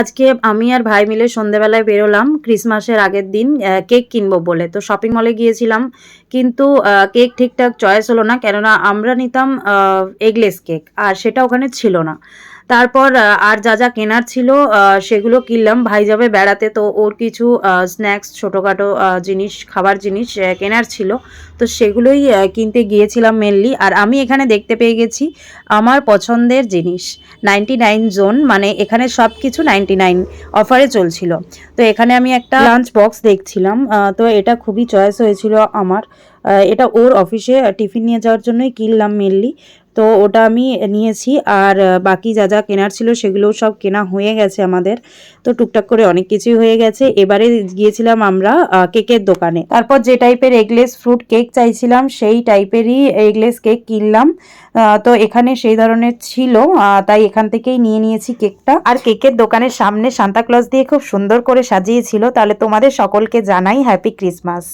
আজকে আমি আর ভাই মিলে সন্ধেবেলায় বেরোলাম, ক্রিসমাসের আগের দিন কেক কিনবো বলে। তো শপিং মলে গিয়েছিলাম, কিন্তু কেক ঠিকঠাক চয়েস হলো না, কেননা আমরা নিতাম এগলেস কেক আর সেটা ওখানে ছিল না। তারপর আর যা যা কেনার ছিল সেগুলো কিনলাম। ভাই যাবে বেড়াতে, তো ওর কিছু স্ন্যাক্স ছোটোখাটো জিনিস, খাবার জিনিস কেনার ছিল। তো সেগুলোই কিনতে গিয়েছিলাম মেনলি আর আমি এখানে দেখতে পেয়ে গেছি আমার পছন্দের জিনিস নাইনটি নাইন জোন মানে এখানে সব কিছু নাইনটি নাইন অফারে চলছিল। তো এখানে আমি একটা লাঞ্চ বক্স দেখছিলাম তো এটা খুবই চয়েস হয়েছিল আমার। এটা ওর অফিসে টিফিন নিয়ে যাওয়ার জন্যই কিনলাম মেনলি তো ওটা আমি নিয়েছি আর বাকি যা যা কেনার ছিল সেগুলোও সব কেনা হয়ে গেছে আমাদের। তো টুকটাক করে অনেক কিছুই হয়ে গেছে। এবারে গিয়েছিলাম আমরা কেকের দোকানে। তারপর যে টাইপের এগলেস ফ্রুট কেক চাইছিলাম, সেই টাইপেরই এগলেস কেক কিনলাম। তো এখানে সেই ধরনের ছিল তাই এখান থেকেই নিয়ে নিয়েছি কেকটা। আর কেকের দোকানের সামনে সান্তাক্লজ দিয়ে খুব সুন্দর করে সাজিয়েছিল। তাহলে তোমাদের সকলকে জানাই হ্যাপি ক্রিসমাস